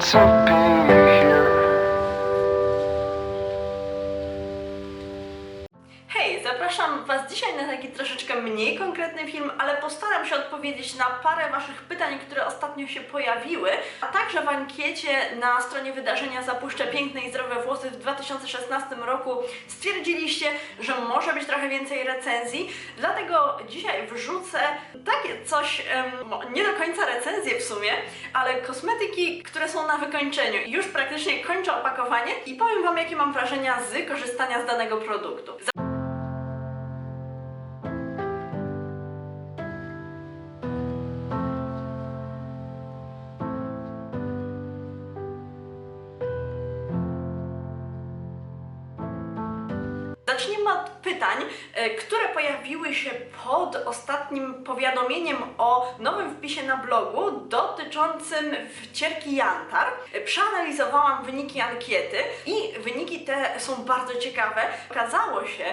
so mniej konkretny film, ale postaram się odpowiedzieć na parę Waszych pytań, które ostatnio się pojawiły, a także w ankiecie na stronie wydarzenia Zapuszczę piękne i zdrowe włosy w 2016 roku stwierdziliście, że może być trochę więcej recenzji, dlatego dzisiaj wrzucę takie coś, no, nie do końca recenzję w sumie, ale kosmetyki, które są na wykończeniu. Już praktycznie kończę opakowanie i powiem Wam, jakie mam wrażenia z korzystania z danego produktu. Zacznijmy od pytań, e, które pojawiły się pod ostatnim powiadomieniem o nowym wpisie na blogu dotyczącym wcierki Jantar. Przeanalizowałam wyniki ankiety i wyniki te są bardzo ciekawe. Okazało się,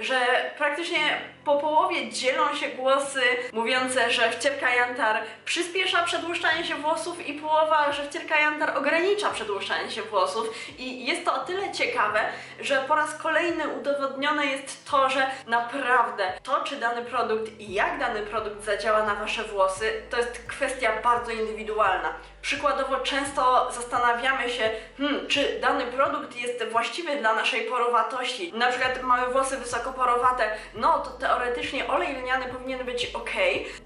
że praktycznie po połowie dzielą się głosy mówiące, że wcierka Jantar przyspiesza przedłużanie się włosów i połowa, że wcierka Jantar ogranicza przedłużanie się włosów. I jest to o tyle ciekawe, że po raz kolejny udowodnione jest to, że naprawdę to, czy dany produkt i jak dany produkt zadziała na Wasze włosy, to jest kwestia bardzo indywidualna. Przykładowo często zastanawiamy się, hmm, czy dany produkt jest właściwy dla naszej porowatości. Na przykład mamy włosy wysokoporowate, no to teoretycznie olej lniany powinien być ok,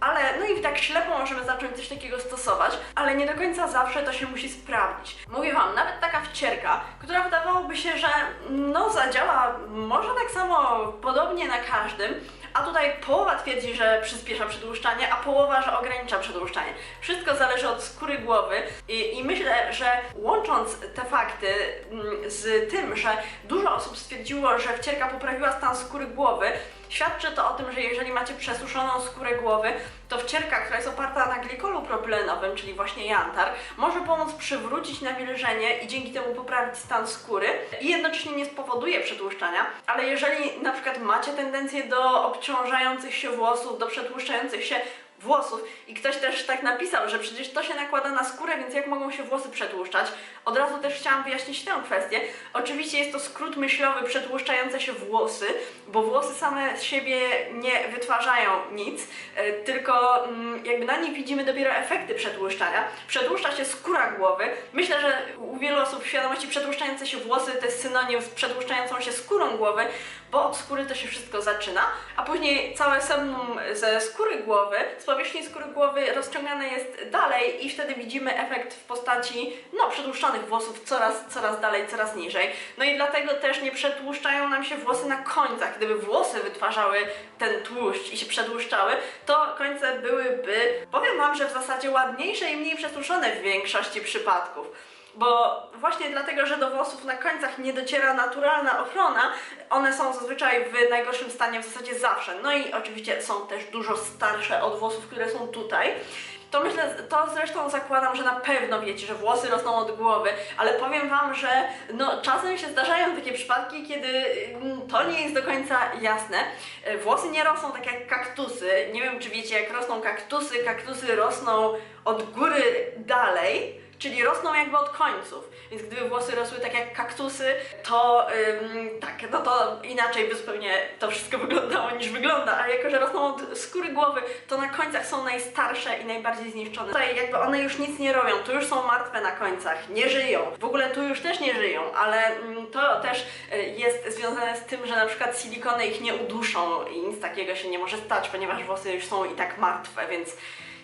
ale no i tak ślepo możemy zacząć coś takiego stosować, ale nie do końca zawsze to się musi sprawdzić. Mówię Wam, nawet taka wcierka, która wydawałoby się, że no zadziała może tak samo podobnie na każdym, a tutaj połowa twierdzi, że przyspiesza przedłużanie, a połowa, że ogranicza przedłużanie. Wszystko zależy od skóry głowy i, i myślę, że łącząc te fakty mm, z tym, że dużo osób stwierdziło, że wcierka poprawiła stan skóry głowy, świadczy to o tym, że jeżeli macie przesuszoną skórę głowy, to wcierka, która jest oparta na glikolu propylenowym, czyli właśnie jantar, może pomóc przywrócić nawilżenie i dzięki temu poprawić stan skóry i jednocześnie nie spowoduje przetłuszczania, ale jeżeli na przykład macie tendencję do obciążających się włosów, do przetłuszczających się włosów i ktoś też tak napisał, że przecież to się nakłada na skórę, więc jak mogą się włosy przetłuszczać? Od razu też chciałam wyjaśnić tę kwestię. Oczywiście jest to skrót myślowy przetłuszczające się włosy, bo włosy same z siebie nie wytwarzają nic, e, tylko mm, jakby na nich widzimy dopiero efekty przetłuszczania. Przetłuszcza się skóra głowy. Myślę, że u wielu osób w świadomości przetłuszczające się włosy to jest synonim z przetłuszczającą się skórą głowy, bo od skóry to się wszystko zaczyna, a później całe sebum ze skóry głowy, z powierzchni skóry głowy rozciągane jest dalej i wtedy widzimy efekt w postaci no, przedłuszczonych włosów coraz, coraz dalej, coraz niżej. No i dlatego też nie przetłuszczają nam się włosy na końcach. Gdyby włosy wytwarzały ten tłuszcz i się przedłuszczały, to końce byłyby, powiem Wam, że w zasadzie ładniejsze i mniej przetłuszczone w większości przypadków bo właśnie dlatego, że do włosów na końcach nie dociera naturalna ochrona, one są zazwyczaj w najgorszym stanie w zasadzie zawsze. No i oczywiście są też dużo starsze od włosów, które są tutaj. To myślę, to zresztą zakładam, że na pewno wiecie, że włosy rosną od głowy, ale powiem Wam, że no, czasem się zdarzają takie przypadki, kiedy mm, to nie jest do końca jasne. Włosy nie rosną tak jak kaktusy. Nie wiem, czy wiecie, jak rosną kaktusy. Kaktusy rosną od góry dalej czyli rosną jakby od końców. Więc gdyby włosy rosły tak jak kaktusy, to ym, tak, no to inaczej by zupełnie to wszystko wyglądało niż wygląda, a jako, że rosną od skóry głowy, to na końcach są najstarsze i najbardziej zniszczone. Tutaj jakby one już nic nie robią, tu już są martwe na końcach, nie żyją. W ogóle tu już też nie żyją, ale mm, to też y, jest związane z tym, że na przykład silikony ich nie uduszą i nic takiego się nie może stać, ponieważ włosy już są i tak martwe, więc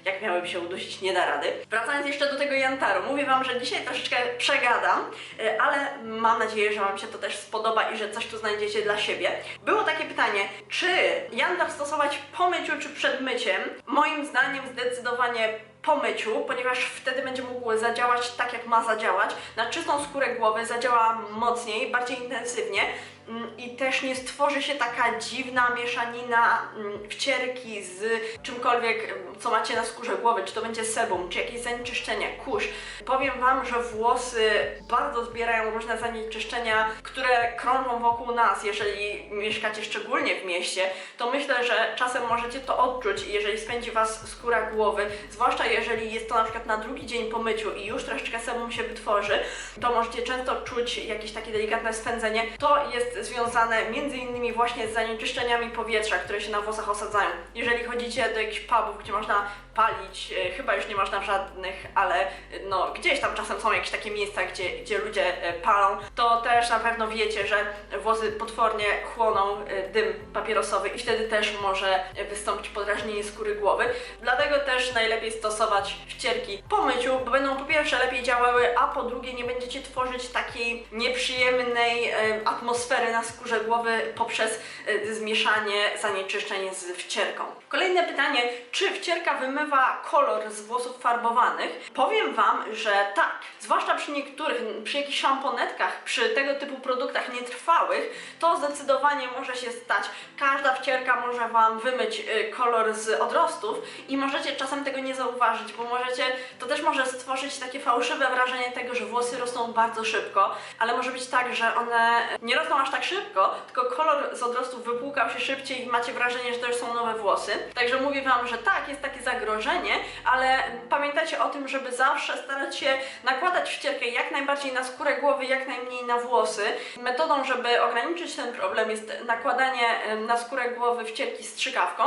jak miałyby się udusić, nie da rady. Wracając jeszcze do tego jantaru, mówię Wam, że dzisiaj troszeczkę przegadam, y, ale mam nadzieję, że Wam się to też spodoba i że coś tu znajdziecie dla siebie. Było takie pytanie, czy jantar stosować po myciu czy przed myciem? Moim zdaniem zdecydowanie po myciu, ponieważ wtedy będzie mógł zadziałać tak, jak ma zadziałać. Na czystą skórę głowy zadziała mocniej, bardziej intensywnie. mm, i też nie stworzy się taka dziwna mieszanina mm, wcierki z czymkolwiek, mm, co macie na skórze głowy, czy to będzie sebum, czy jakieś zanieczyszczenia, kurz. Powiem Wam, że włosy bardzo zbierają różne zanieczyszczenia, które krążą wokół nas. Jeżeli mieszkacie szczególnie w mieście, to myślę, że czasem możecie to odczuć, jeżeli spędzi Was skóra głowy, zwłaszcza jeżeli jest to na przykład na drugi dzień po myciu i już troszeczkę sebum się wytworzy, to możecie często czuć jakieś takie delikatne swędzenie. To jest związane między innymi właśnie z zanieczyszczeniami powietrza, które się na włosach osadzają. Jeżeli chodzicie do jakichś pubów, gdzie można palić, e, chyba już nie można żadnych, ale e, no gdzieś tam czasem są jakieś takie miejsca, gdzie, gdzie ludzie e, palą, to też na pewno wiecie, że włosy potwornie chłoną dym papierosowy i wtedy też może wystąpić podrażnienie skóry głowy. Dlatego też najlepiej stosować wcierki po myciu, bo będą po pierwsze lepiej działały, a po drugie nie będziecie tworzyć takiej nieprzyjemnej e, atmosfery na skórze głowy poprzez e, zmieszanie zanieczyszczeń z wcierką. Kolejne pytanie, czy wcierka wymywa kolor z włosów farbowanych? Powiem Wam, że tak. Zwłaszcza przy niektórych, przy jakichś szamponetkach, przy tego typu produktach nietrwałych, to zdecydowanie może się stać. Każda wcierka może Wam wymyć y, kolor z odrostów i możecie czasem tego nie zauważyć, bo możecie, to też może stworzyć takie fałszywe wrażenie tego, że włosy rosną bardzo szybko, ale może być tak, że one nie rosną aż tak szybko, tylko kolor z odrostów wypłukał się szybciej i macie wrażenie, że to już są nowe włosy. Także mówię Wam, że tak, jest takie zagrożenie, ale pamiętajcie o tym, żeby zawsze starać się nakładać wcierkę jak najbardziej na skórę głowy, jak najmniej na włosy. Metodą, żeby ograniczyć ten problem jest nakładanie na skórę głowy wcierki strzykawką.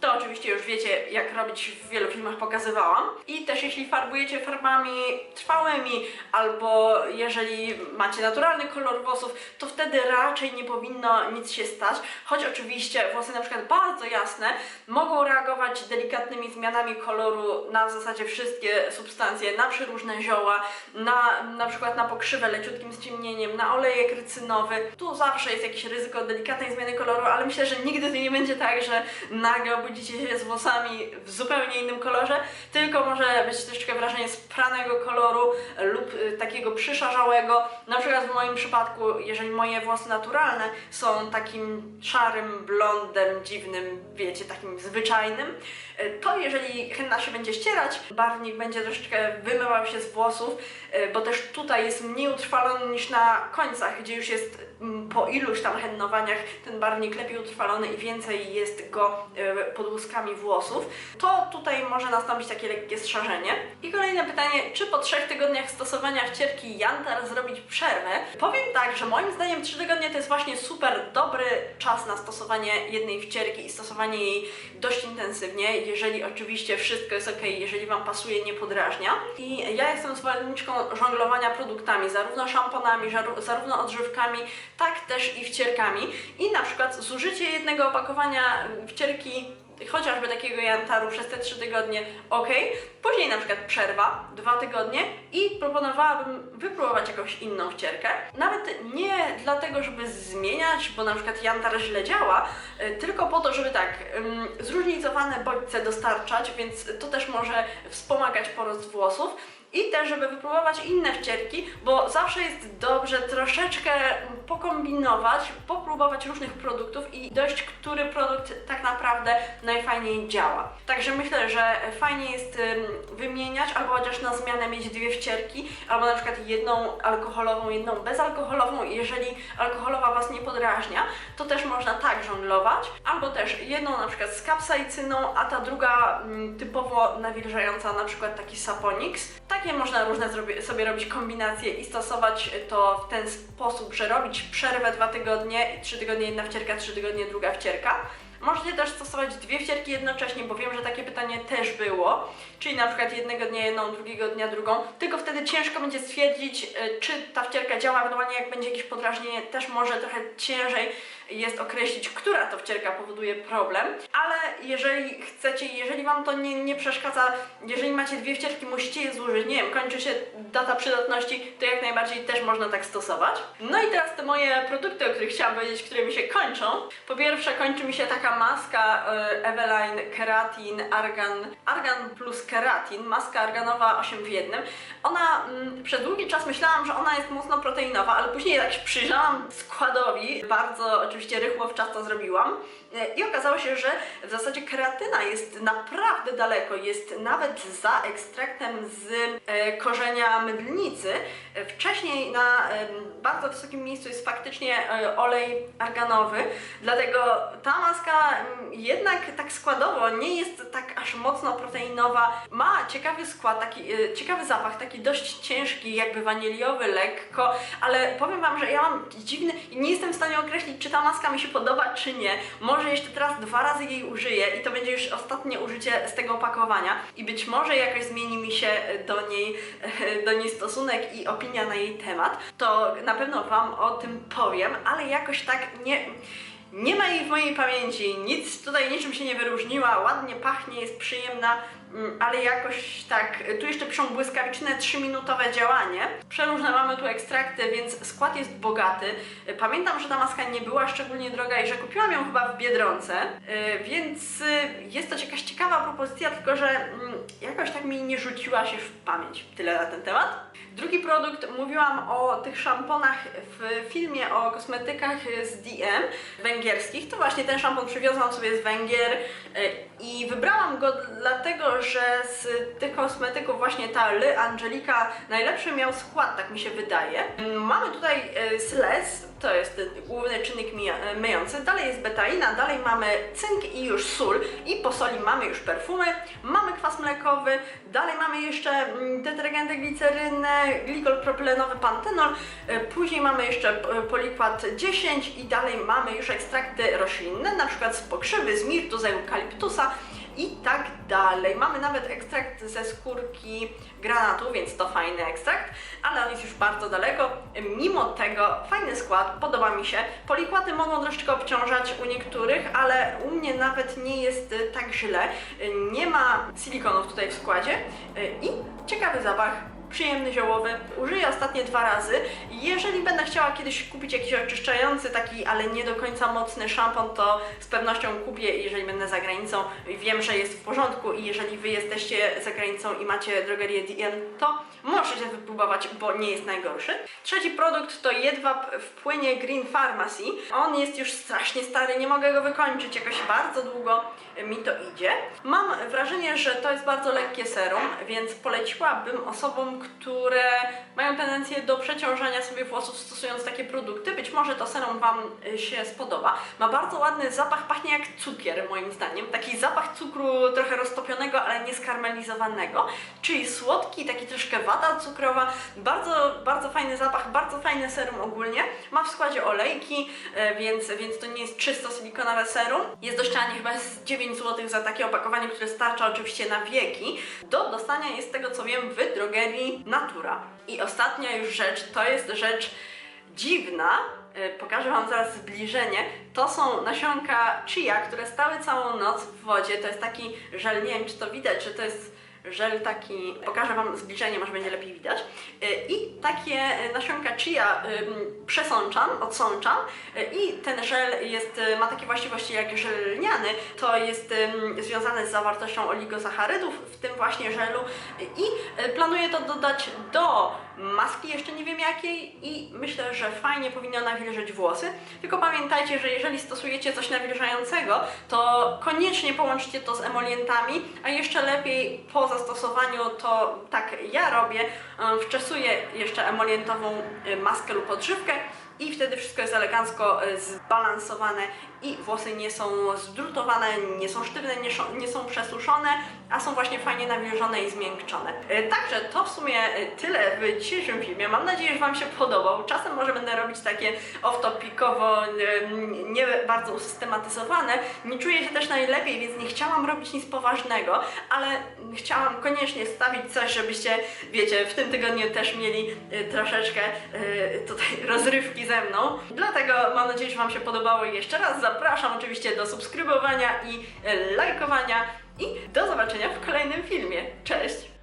To oczywiście już wiecie, jak robić w wielu filmach pokazywałam. I też jeśli farbujecie farbami trwałymi, albo jeżeli macie naturalny kolor włosów, to wtedy raczej nie powinno nic się stać. Choć oczywiście włosy na przykład bardzo jasne mogą reagować delikatnymi zmianami koloru na w zasadzie wszystkie substancje, na przeróżne zioła, na na przykład na pokrzywę leciutkim ściemnieniem, na olejek rycynowy. Tu zawsze jest jakieś ryzyko delikatnej zmiany koloru, ale myślę, że nigdy nie będzie tak, że nagle obudzicie się z włosami w zupełnie innym kolorze, tylko może być troszeczkę wrażenie spranego koloru lub y, takiego przyszarzałego. Na przykład w moim przypadku, jeżeli moje włosy naturalne są takim szarym blondem, dziwnym, wiecie, takim zwyczajnym, y, to jeżeli henna się będzie ścierać, barwnik będzie troszeczkę wymywał się z włosów, y, bo też tutaj jest mniej utrwalony niż na końcach, gdzie już jest po iluś tam hennowaniach ten barwnik lepiej utrwalony i więcej jest go y, pod łuskami włosów, to tutaj może nastąpić takie lekkie strzażenie. I kolejne pytanie, czy po trzech tygodniach stosowania wcierki Jantar zrobić przerwę? Powiem tak, że moim zdaniem 3 tygodnie to jest właśnie super dobry czas na stosowanie jednej wcierki i stosowanie jej dość intensywnie, jeżeli oczywiście wszystko jest ok, jeżeli Wam pasuje, nie podrażnia. I ja jestem zwolenniczką żonglowania produktami, zarówno szamponami, zarówno odżywkami, tak też i wcierkami. I na przykład zużycie jednego opakowania wcierki chociażby takiego jantaru przez te 3 tygodnie ok, później na przykład przerwa, 2 tygodnie i proponowałabym wypróbować jakąś inną wcierkę. Nawet nie dlatego, żeby zmieniać, bo na przykład jantar źle działa, y, tylko po to, żeby tak zróżnicowane bodźce dostarczać, więc to też może wspomagać porost włosów. I też, żeby wypróbować inne wcierki, bo zawsze jest dobrze troszeczkę pokombinować, popróbować różnych produktów i dojść, który produkt tak naprawdę najfajniej działa. Także myślę, że fajnie jest ym, wymieniać, albo chociaż na zmianę mieć dwie wcierki, albo na przykład jedną alkoholową, jedną bezalkoholową jeżeli alkoholowa Was nie podrażnia, to też można tak żonglować, albo też jedną na przykład z kapsaicyną, a ta druga mm, typowo nawilżająca, na przykład taki Saponix. Takie można różne sobie robić kombinacje i stosować to w ten sposób, że robić przerwę dwa tygodnie, trzy tygodnie jedna wcierka, trzy tygodnie druga wcierka. Możecie też stosować dwie wcierki jednocześnie, bo wiem, że takie pytanie też było. Czyli na przykład jednego dnia jedną, drugiego dnia drugą. Tylko wtedy ciężko będzie stwierdzić, y, czy ta wcierka działa. Ewentualnie jak będzie jakieś podrażnienie, też może trochę ciężej jest określić, która to wcierka powoduje problem, ale jeżeli chcecie, jeżeli Wam to nie, nie przeszkadza, jeżeli macie dwie wcierki, musicie je złożyć, nie wiem, kończy się data przydatności, to jak najbardziej też można tak stosować. No i teraz te moje produkty, o których chciałam powiedzieć, które mi się kończą. Po pierwsze kończy mi się taka maska e, Eveline Keratin Argan, Argan plus Keratin, maska arganowa 8 w 1. Ona mm, przez długi czas myślałam, że ona jest mocno proteinowa, ale później jak się przyjrzałam składowi, bardzo oczywiście rychło w czas to zrobiłam e, i okazało się, że w zasadzie keratyna jest naprawdę daleko, jest nawet za ekstraktem z e, korzenia mydlnicy. E, Wcześniej na bardzo wysokim miejscu jest faktycznie olej arganowy, dlatego ta maska mm, jednak tak składowo nie jest tak aż mocno proteinowa. Ma ciekawy skład, taki e, ciekawy zapach, taki dość ciężki, jakby waniliowy, lekko, ale powiem Wam, że ja mam dziwny nie jestem w stanie określić, czy ta maska mi się podoba, czy nie. Może jeszcze teraz dwa razy jej użyję i to będzie już ostatnie użycie z tego opakowania i być może jakoś zmieni mi się do niej, do niej stosunek i opinia na jej temat. To na pewno Wam o tym powiem, ale jakoś tak nie... Nie ma jej w mojej pamięci, nic tutaj niczym się nie wyróżniła, ładnie pachnie, jest przyjemna, mm, ale jakoś tak, tu jeszcze piszą błyskawiczne 3-minutowe działanie. Przeróżne mamy tu ekstrakty, więc skład jest bogaty. Pamiętam, że ta maska nie była szczególnie droga i że kupiłam ją chyba w Biedronce, yy, więc jest to jakaś ciekawa propozycja, tylko że mm, jakoś tak mi nie rzuciła się w pamięć. Tyle na ten temat. Drugi produkt, mówiłam o tych szamponach w filmie o kosmetykach z DM węgierskich. To właśnie ten szampon przywiozłam sobie z Węgier y, i wybrałam go dlatego, że z tych kosmetyków właśnie ta Le Angelica najlepszy miał skład, tak mi się wydaje. Mamy tutaj y, Sles, to jest główny czynnik mija- myjący, dalej jest betaina, dalej mamy cynk i już sól. I po soli mamy już perfumy, mamy kwas mlekowy, dalej mamy jeszcze mm, detergenty glicerynę, glikol propylenowy, pantenol, y, później mamy jeszcze y, polikład 10 i dalej mamy już ekstrakty roślinne, na przykład z pokrzywy, z mirtu, z eukaliptusa i tak dalej. Mamy nawet ekstrakt ze skórki granatu, więc to fajny ekstrakt, ale on jest już bardzo daleko. Mimo tego fajny skład, podoba mi się. Polikłaty mogą troszeczkę obciążać u niektórych, ale u mnie nawet nie jest tak źle. Nie ma silikonów tutaj w składzie i ciekawy zapach przyjemny ziołowy. Użyję ostatnie dwa razy. Jeżeli będę chciała kiedyś kupić jakiś oczyszczający taki, ale nie do końca mocny szampon, to z pewnością kupię, jeżeli będę za granicą. Wiem, że jest w porządku i jeżeli Wy jesteście za granicą i macie drogerię DM, to możecie wypróbować, bo nie jest najgorszy. Trzeci produkt to jedwab w płynie Green Pharmacy. On jest już strasznie stary, nie mogę go wykończyć, jakoś bardzo długo mi to idzie. Mam wrażenie, że to jest bardzo lekkie serum, więc poleciłabym osobom, które mają tendencję do przeciążania sobie włosów stosując takie produkty. Być może to serum Wam y, się spodoba. Ma bardzo ładny zapach, pachnie jak cukier moim zdaniem. Taki zapach cukru trochę roztopionego, ale nie skarmelizowanego. Czyli słodki, taki troszkę wata cukrowa. Bardzo, bardzo fajny zapach, bardzo fajne serum ogólnie. Ma w składzie olejki, y, więc, więc to nie jest czysto silikonowe serum. Jest dość tanie, chyba jest 9 zł za takie opakowanie, które starcza oczywiście na wieki. Do dostania jest z tego co wiem w drogerii Natura. I ostatnia już rzecz, to jest rzecz dziwna, y, pokażę Wam zaraz zbliżenie. To są nasionka chia, które stały całą noc w wodzie. To jest taki żel, nie wiem czy to widać, czy to jest żel taki, pokażę Wam zbliżenie, może będzie lepiej widać. Y, I takie y, nasionka chia przesączam, odsączam y, i ten żel jest, ma takie właściwości jak żel lniany. To jest związane z zawartością oligosacharydów w tym właśnie żelu i planuję to dodać do maski, jeszcze nie wiem jakiej i myślę, że fajnie powinno nawilżyć włosy. Tylko pamiętajcie, że jeżeli stosujecie coś nawilżającego, to koniecznie połączcie to z emolientami, a jeszcze lepiej po zastosowaniu to tak ja robię, e, wczesuję jeszcze emolientową e, maskę lub odżywkę i wtedy wszystko jest elegancko e, zbalansowane i włosy nie są zdrutowane, nie są sztywne, nie, są przesuszone, a są właśnie fajnie nawilżone i zmiękczone. E, Także to w sumie e, tyle w dzisiejszym filmie. Mam nadzieję, że Wam się podobał. Czasem może będę robić takie off-topicowo, e, nie bardzo usystematyzowane. Nie czuję się też najlepiej, więc nie chciałam robić nic poważnego, ale chciałam koniecznie stawić coś, żebyście, wiecie, w tym tygodniu też mieli troszeczkę tutaj rozrywki ze mną. Dlatego mam nadzieję, że Wam się podobało jeszcze raz zapraszam oczywiście do subskrybowania i lajkowania i do zobaczenia w kolejnym filmie. Cześć!